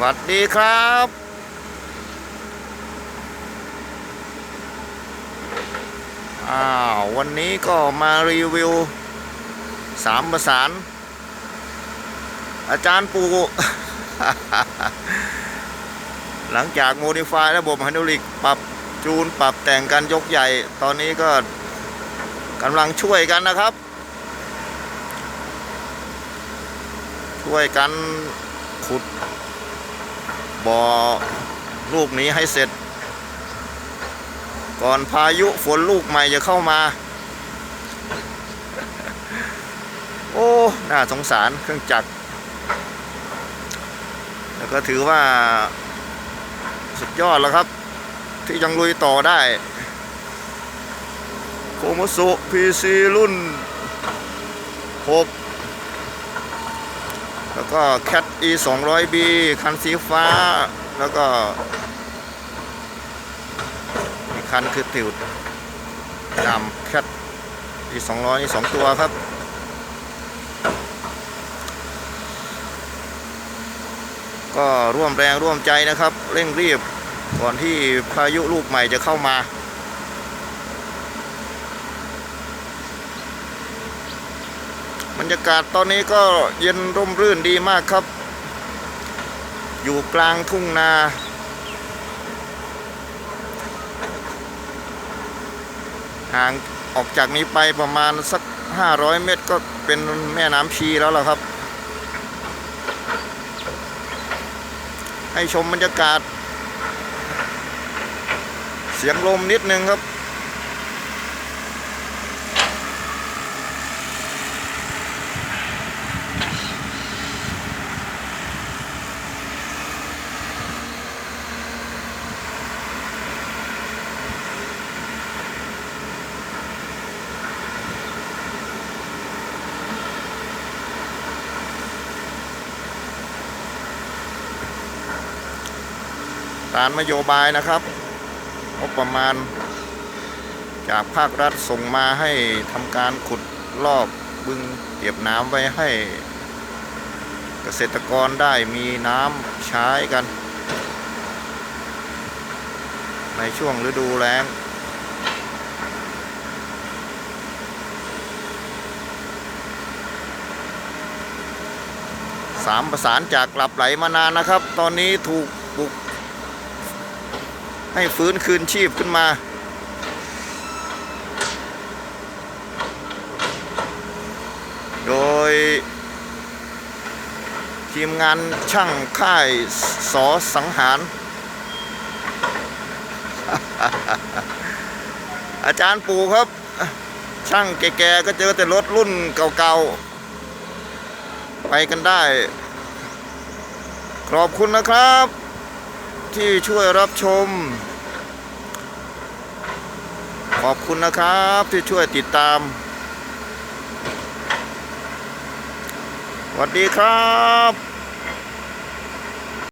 สวัสดีครับอ้าววันนี้ก็มารีวิวสามประสาน อาจารย์ปู หลังจากโมดิฟายระบบไฮดรอลิกปรับจูนปรับแต่งกันยกใหญ่ ตอนนี้ก็กำลังช่วยกันนะครับ ช่วยกันขุด บ่อลูกนี้ให้เสร็จ ก่อนพายุฝนลูกใหม่จะเข้ามา โอ้ น่าสงสารเครื่องจักร แล้วก็ถือว่าสุดยอดแล้วครับ ที่ยังลุยต่อได้โคมสุ PC รุ่น 6 แล้วก็ Cat E 2 0 0 B คันสีฟ้า แล้วก็อีกคันคือติวดำ Cat E 2 0 0นี่สองตัวครับ ก็ร่วมแรงร่วมใจนะครับ เร่งรีบก่อนที่พายุลูกใหม่จะเข้ามา บรรยากาศตอนนี้ก็เย็นร่มรื่นดีมากครับ อยู่กลางทุ่งนา ห่างออกจากนี้ไปประมาณสัก 500 เมตรก็เป็นแม่น้ำชีแล้วล่ะครับ ให้ชมบรรยากาศ เสียงลมนิดนึงครับ ตามนโยบายนะครับงบประมาณ จากภาครัฐส่งมาให้ทำการขุดรอบบึงเก็บน้ำไว้ให้เกษตรกรได้มีน้ำใช้กัน ในช่วงฤดูแล้งสามประสานจากกลับไหลมานานนะครับ ตอนนี้ถูกปลุก ให้ฟื้นคืนชีพขึ้นมา โดย ทีมงานช่างค่ายสอสังหาร อาจารย์ปู่ครับ ช่างแก่ๆก็เจอแต่รถรุ่นเก่าๆ ไปกันได้ ขอบคุณนะครับที่ช่วยรับชม ขอบคุณนะครับที่ช่วยติดตามสวัสดีครับ